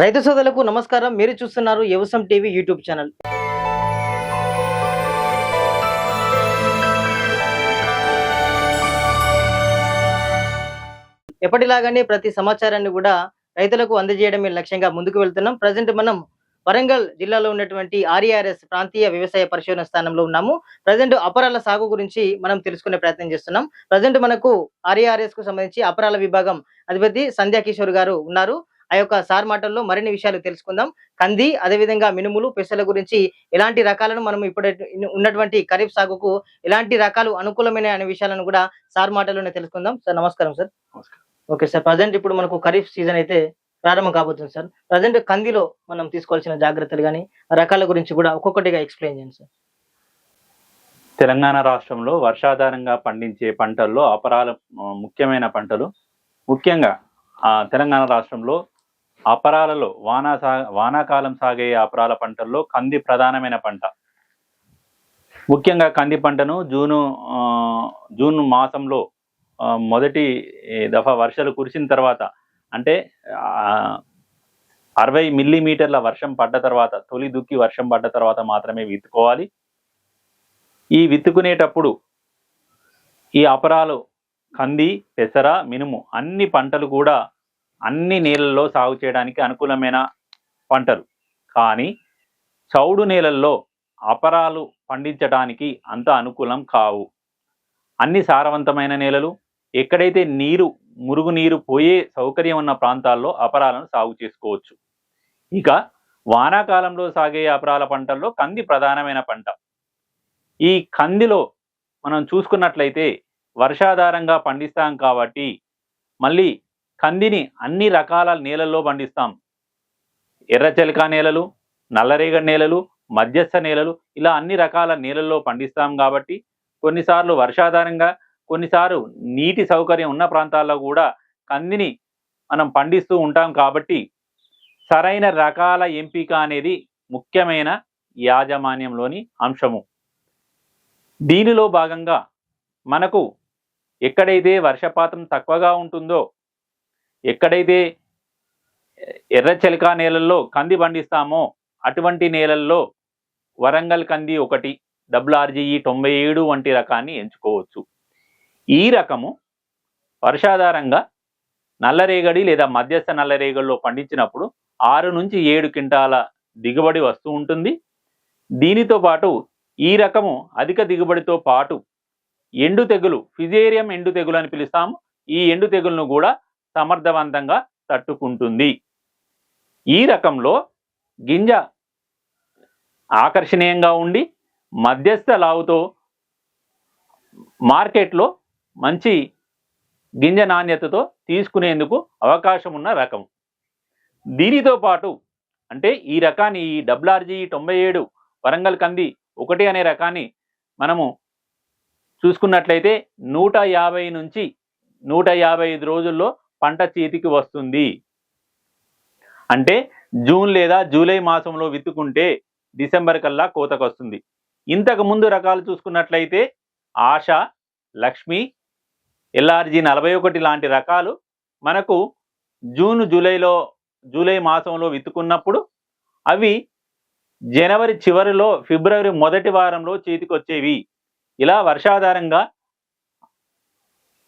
రైతు సోదరులకు నమస్కారం. మీరు చూస్తున్నారు వ్యవసాయం టీవీ యూట్యూబ్ ఛానల్. ఎప్పటిలాగానే ప్రతి సమాచారాన్ని కూడా రైతులకు అందజేయడమే లక్ష్యంగా ముందుకు వెళ్తున్నాం. ప్రజెంట్ మనం వరంగల్ జిల్లాలో ఉన్నటువంటి ఆర్ఈఆర్ఎస్ ప్రాంతీయ వ్యవసాయ పరిశోధన స్థానంలో ఉన్నాము. ప్రజెంట్ అపరాల సాగు గురించి మనం తెలుసుకునే ప్రయత్నం చేస్తున్నాం. ప్రజెంట్ మనకు ఆర్ఈఆర్ఎస్కు సంబంధించి అపరాల విభాగం అధిపతి సంధ్యా కిషోర్ గారు ఉన్నారు. ఆ యొక్క సార్ మాటల్లో మరిన్ని విషయాలు తెలుసుకుందాం. కంది అదేవిధంగా మినుములు పెసల గురించి ఎలాంటి రకాలను మనం ఇప్పుడు ఉన్నటువంటి ఖరీఫ్ సాగుకు ఎలాంటి రకాలు అనుకూలమైన అనే విషయాలను కూడా సార్ మాటల్లోనే తెలుసుకుందాం. సార్ నమస్కారం సార్. ఓకే సార్ ప్రజెంట్ ఇప్పుడు మనకు ఖరీఫ్ సీజన్ అయితే ప్రారంభం కాబోతుంది సార్. ప్రజెంట్ కందిలో మనం తీసుకోవాల్సిన జాగ్రత్తలు కానీ రకాల గురించి కూడా ఒక్కొక్కటిగా ఎక్స్ప్లెయిన్ చేయండి సార్. తెలంగాణ రాష్ట్రంలో వర్షాధారంగా పండించే పంటల్లో అపరాల ముఖ్యమైన పంటలు ముఖ్యంగా ఆ, తెలంగాణ రాష్ట్రంలో అపరాలలో వానా సా వానాకాలం సాగే అపరాల పంటల్లో కంది ప్రధానమైన పంట. ముఖ్యంగా కంది పంటను జూను జూన్ మాసంలో మొదటి దఫా వర్షాలు కురిసిన తర్వాత అంటే అరవై మిల్లీమీటర్ల వర్షం పడ్డ తర్వాత తొలి దుక్కి వర్షం పడ్డ తర్వాత మాత్రమే విత్తుకోవాలి. ఈ విత్తుకునేటప్పుడు ఈ అపరాలు కంది పెసర మినుము అన్ని పంటలు కూడా అన్ని నేలల్లో సాగు చేయడానికి అనుకూలమైన పంటలు. కానీ చౌడు నేలల్లో అపరాలు పండించడానికి అంత అనుకూలం కావు. అన్ని సారవంతమైన నేలలు ఎక్కడైతే నీరు మురుగునీరు పోయే సౌకర్యం ఉన్న ప్రాంతాల్లో అపరాలను సాగు చేసుకోవచ్చు. ఇక వానాకాలంలో సాగే అపరాల పంటల్లో కంది ప్రధానమైన పంట. ఈ కందిలో మనం చూసుకున్నట్లయితే వర్షాధారంగా పండిస్తాం కాబట్టి మళ్ళీ కందిని అన్ని రకాల నేలల్లో పండిస్తాం. ఎర్రచెలక నేలలు నల్లరేగడి నేలలు మధ్యస్థ నేలలు ఇలా అన్ని రకాల నేలల్లో పండిస్తాం కాబట్టి కొన్నిసార్లు వర్షాధారంగా కొన్నిసార్లు నీటి సౌకర్యం ఉన్న ప్రాంతాల్లో కూడా కందిని మనం పండిస్తూ ఉంటాం కాబట్టి సరైన రకాల ఎంపిక అనేది ముఖ్యమైన యాజమాన్యంలోని అంశము. దీనిలో భాగంగా మనకు ఎక్కడైతే వర్షపాతం తక్కువగా ఉంటుందో ఎక్కడైతే ఎర్ర చెలకా నేలల్లో కంది పండిస్తామో అటువంటి నేలల్లో వరంగల్ కంది ఒకటి డబ్ల్యూఆర్జీఈ తొంభై ఏడు వంటి రకాన్ని ఎంచుకోవచ్చు. ఈ రకము వర్షాధారంగా నల్లరేగడి లేదా మధ్యస్థ నల్లరేగడిలో పండించినప్పుడు ఆరు నుంచి ఏడు క్వింటాల దిగుబడి వస్తూ ఉంటుంది. దీనితో పాటు ఈ రకము అధిక దిగుబడితో పాటు ఎండు తెగులు ఫిజేరియం ఎండు తెగులు అని పిలుస్తాము. ఈ ఎండు తెగులను కూడా సమర్థవంతంగా తట్టుకుంటుంది. ఈ రకంలో గింజ ఆకర్షణీయంగా ఉండి మధ్యస్థ లావుతో మార్కెట్లో మంచి గింజ నాణ్యతతో తీసుకునేందుకు అవకాశం ఉన్న రకం. దీనితో పాటు అంటే ఈ రకాన్ని ఈ డబ్ల్యూఆర్జీ తొంభై ఏడు వరంగల్ కంది ఒకటి అనే రకాన్ని మనము చూసుకున్నట్లయితే నూట యాభై నుంచి నూట యాభై ఐదు రోజుల్లో పంట చేతికి వస్తుంది. అంటే జూన్ లేదా జూలై మాసంలో విత్తుకుంటే డిసెంబర్ కల్లా కోతకు వస్తుంది ఇంతకు ముందు రకాలు చూసుకున్నట్లయితే ఆశ లక్ష్మి ఎల్ఆర్జీ నలభై ఒకటి లాంటి రకాలు మనకు జూన్ జూలైలో జూలై మాసంలో విత్తుకున్నప్పుడు అవి జనవరి చివరిలో ఫిబ్రవరి మొదటి వారంలో చేతికొచ్చేవి. ఇలా వర్షాధారంగా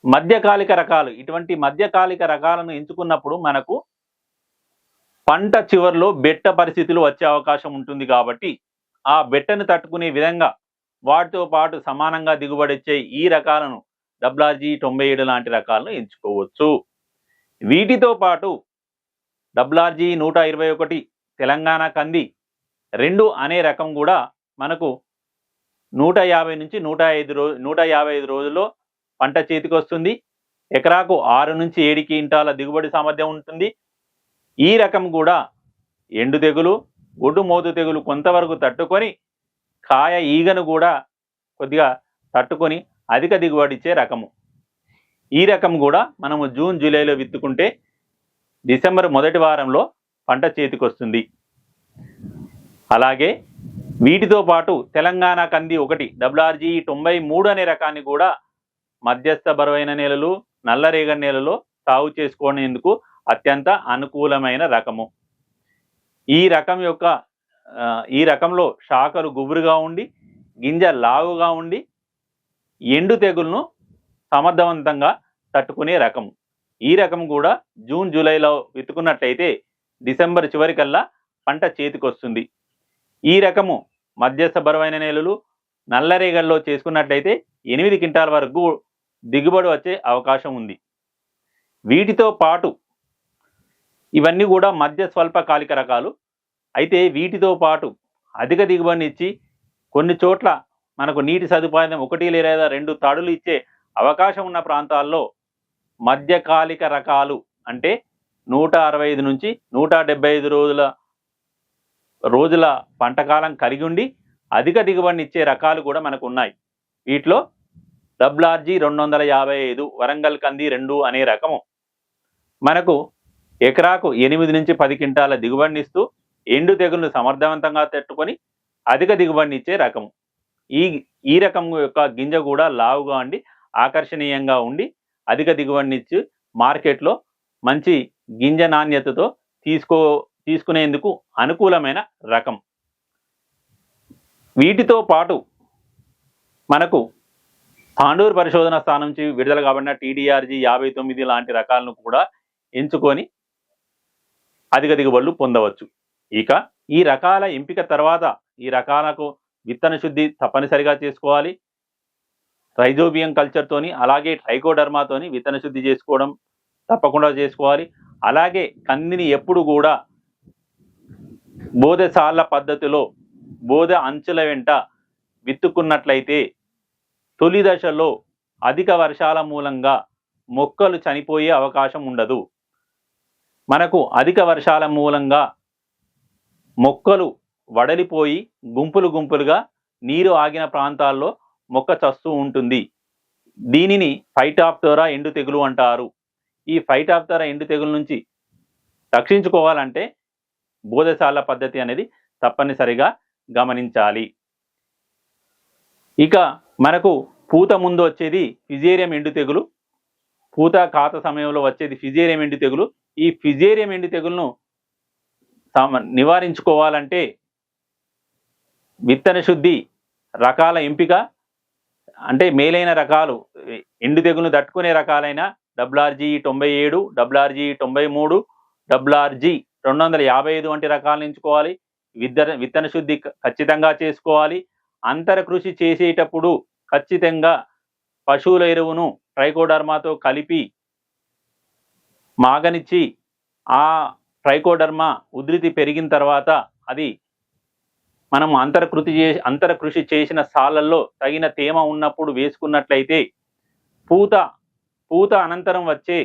మధ్యకాలిక రకాలు ఇటువంటి మధ్యకాలిక రకాలను ఎంచుకున్నప్పుడు మనకు పంట చివరిలో బెట్ట పరిస్థితులు వచ్చే అవకాశం ఉంటుంది కాబట్టి ఆ బెట్టను తట్టుకునే విధంగా వాటితో పాటు సమానంగా దిగుబడిచ్చే ఈ రకాలను డబ్లాజీ తొంభై ఏడు లాంటి రకాలను ఎంచుకోవచ్చు. వీటితో పాటు డబ్లార్జీ నూట ఇరవై ఒకటి తెలంగాణ కంది రెండు అనే రకం కూడా మనకు నూట యాభై నుంచి నూట ఐదు రోజు నూట యాభై ఐదు రోజుల్లో పంట చేతికి వస్తుంది ఎకరాకు ఆరు నుంచి ఏడు క్వింటాల దిగుబడి సామర్థ్యం ఉంటుంది. ఈ రకం కూడా ఎండు తెగులు ఒడ్డు మోదు తెగులు కొంతవరకు తట్టుకొని కాయ ఈగను కూడా కొద్దిగా తట్టుకొని అధిక దిగుబడి ఇచ్చే రకము. ఈ రకం కూడా మనము జూన్ జూలైలో విత్తుకుంటే డిసెంబర్ మొదటి వారంలో పంట చేతికొస్తుంది. అలాగే వీటితో పాటు తెలంగాణ కంది ఒకటి డబ్ల్యూఆర్జీ తొంభై మూడు అనే రకాన్ని కూడా మధ్యస్థ బరువైన నేలలు నల్లరేగడి నేలలో సాగు చేసుకునేందుకు అత్యంత అనుకూలమైన రకము. ఈ రకం యొక్క ఈ రకంలో శాఖలు గుబురుగా ఉండి గింజ లావుగా ఉండి ఎండు తెగులను సమర్థవంతంగా తట్టుకునే రకం ఈ రకం కూడా జూన్ జూలైలో విత్తుకున్నట్టయితే డిసెంబర్ చివరికల్లా పంట చేతికొస్తుంది. ఈ రకము మధ్యస్థ బరువైన నేలలు నల్లరేగల్లో చేసుకున్నట్టయితే ఎనిమిది క్వింటాల వరకు దిగుబడి వచ్చే అవకాశం ఉంది. వీటితో పాటు ఇవన్నీ కూడా మధ్య స్వల్పకాలిక రకాలు. అయితే వీటితో పాటు అధిక దిగుబడిని ఇచ్చి కొన్ని చోట్ల మనకు నీటి సదుపాయం ఒకటి లేదా రెండు తడులు ఇచ్చే అవకాశం ఉన్న ప్రాంతాల్లో మధ్యకాలిక రకాలు అంటే నూట అరవై ఐదు నుంచి నూట డెబ్బై ఐదు రోజుల రోజుల పంటకాలం కలిగి ఉండి అధిక దిగుబడిని ఇచ్చే రకాలు కూడా మనకు ఉన్నాయి. వీటిలో డబ్లార్జీ రెండు వందల యాభై ఐదు వరంగల్ కంది రెండు అనే రకము. మనకు ఎకరాకు ఎనిమిది నుంచి పది క్వింటాల దిగుబడినిస్తూ ఎండు తెగులను సమర్థవంతంగా తట్టుకొని అధిక దిగుబడినిచ్చే రకము. ఈ ఈ రకం యొక్క గింజ కూడా లావుగా ఉండి ఆకర్షణీయంగా ఉండి అధిక దిగుబడినిచ్చి మార్కెట్లో మంచి గింజ నాణ్యతతో తీసుకో తీసుకునేందుకు అనుకూలమైన రకం. వీటితో పాటు మనకు పాండూరు పరిశోధన స్థానం నుంచి విడుదల కాబడిన టీడీఆర్జీ యాభై తొమ్మిది లాంటి రకాలను కూడా ఎంచుకొని అధిక దిగుబడులు పొందవచ్చు. ఇక ఈ రకాల ఎంపిక తర్వాత ఈ రకాలకు విత్తన శుద్ధి తప్పనిసరిగా చేసుకోవాలి. రైజోబియం కల్చర్తోని అలాగే ట్రైకోడర్మాతోని విత్తన శుద్ధి చేసుకోవడం తప్పకుండా చేసుకోవాలి. అలాగే కందిని ఎప్పుడు కూడా బోధసాల పద్ధతిలో బోధ అంచుల వెంట విత్తుకున్నట్లయితే తొలి దశలో అధిక వర్షాల మూలంగా మొక్కలు చనిపోయే అవకాశం ఉండదు. మనకు అధిక వర్షాల మూలంగా మొక్కలు వడలిపోయి గుంపులు గుంపులుగా నీరు ఆగిన ప్రాంతాల్లో మొక్క చస్తూ ఉంటుంది. దీనిని ఫైటాప్తోరా ఎండు తెగులు అంటారు. ఈ ఫైటాప్తోరా ఎండు తెగులు నుంచి రక్షించుకోవాలంటే బోధశాల పద్ధతి అనేది తప్పనిసరిగా గమనించాలి. ఇక మనకు పూత ముందు వచ్చేది ఫిజేరియం ఎండు తెగులు పూత కాత సమయంలో వచ్చేది ఫిజేరియం ఎండు తెగులు. ఈ ఫిజేరియం ఎండు తెగులును నివారించుకోవాలంటే విత్తన శుద్ధి రకాల ఎంపిక అంటే మేలైన రకాలు ఎండు తెగులను తట్టుకునే రకాలైన డబ్ల్యూఆర్జీ తొంభై ఏడు డబ్ల్యూఆర్జీ తొంభై మూడు డబ్ల్యూఆర్జీ రెండు వందల యాభై ఐదు వంటి రకాలను ఎంచుకోవాలి. విత్తన విత్తన శుద్ధి ఖచ్చితంగా చేసుకోవాలి. అంతర కృషి చేసేటప్పుడు ఖచ్చితంగా పశువుల ఎరువును ట్రైకోడర్మాతో కలిపి మాగనిచ్చి ఆ ట్రైకోడర్మా ఉధృతి పెరిగిన తర్వాత అది మనం అంతరకృతి చే అంతర కృషి చేసిన సాలల్లో తగిన తేమ ఉన్నప్పుడు వేసుకున్నట్లయితే పూత పూత అనంతరం వచ్చే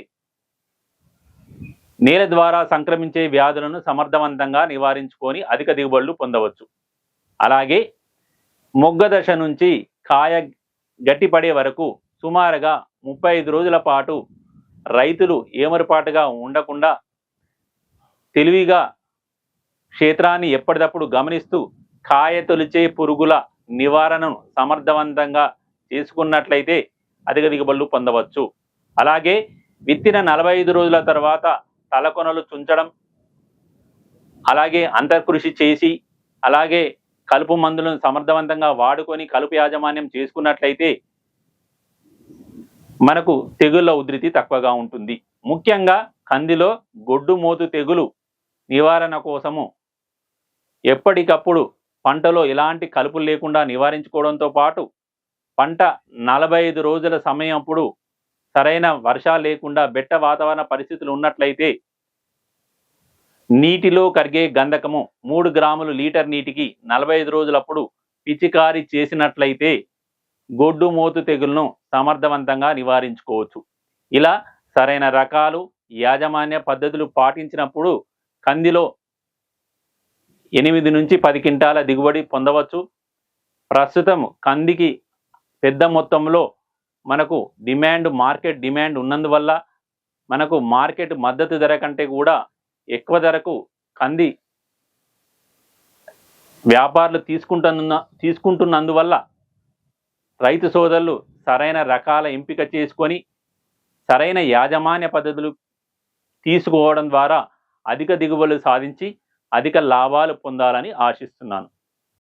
నేల ద్వారా సంక్రమించే వ్యాధులను సమర్థవంతంగా నివారించుకొని అధిక దిగుబడులు పొందవచ్చు. అలాగే మొగ్గ దశ నుంచి కాయ గట్టిపడే వరకు సుమారుగా ముప్పై ఐదు రోజుల పాటు రైతులు ఏమరపాటుగా ఉండకుండా తెలివిగా క్షేత్రాన్ని ఎప్పటికప్పుడు గమనిస్తూ కాయ తొలిచే పురుగుల నివారణను సమర్థవంతంగా చేసుకున్నట్లయితే అధిక దిగుబడులు పొందవచ్చు. అలాగే విత్తిన నలభై ఐదు రోజుల తర్వాత తలకొనలు చుంచడం అలాగే అంతర్కృషి చేసి అలాగే కలుపు మందులను సమర్థవంతంగా వాడుకొని కలుపు యాజమాన్యం చేసుకున్నట్లయితే మనకు తెగుళ్ళ ఉధృతి తక్కువగా ఉంటుంది. ముఖ్యంగా కందిలో గొడ్డు మోతు తెగులు నివారణ కోసము ఎప్పటికప్పుడు పంటలో ఎలాంటి కలుపులు లేకుండా నివారించుకోవడంతో పాటు పంట నలభై ఐదు రోజుల సమయం అప్పుడు సరైన వర్షాలు లేకుండా బెట్ట వాతావరణ పరిస్థితులు ఉన్నట్లయితే నీటిలో కరిగే గంధకము మూడు గ్రాములు లీటర్ నీటికి నలభై ఐదు రోజులప్పుడు పిచికారీ చేసినట్లయితే గొడ్డు మోతు తెగులను సమర్థవంతంగా నివారించుకోవచ్చు. ఇలా సరైన రకాలు యాజమాన్య పద్ధతులు పాటించినప్పుడు కందిలో ఎనిమిది నుంచి పది క్వింటాల దిగుబడి పొందవచ్చు. ప్రస్తుతం కందికి పెద్ద మొత్తంలో మనకు డిమాండ్ మార్కెట్ డిమాండ్ ఉన్నందువల్ల మనకు మార్కెట్ మద్దతు ధర కంటే కూడా ఎక్కువ ధరకు కంది వ్యాపారులు తీసుకుంటున్న తీసుకుంటున్నందువల్ల రైతు సోదరులు సరైన రకాల ఎంపిక చేసుకొని సరైన యాజమాన్య పద్ధతులు తీసుకోవడం ద్వారా అధిక దిగుబడులు సాధించి అధిక లాభాలు పొందాలని ఆశిస్తున్నాను.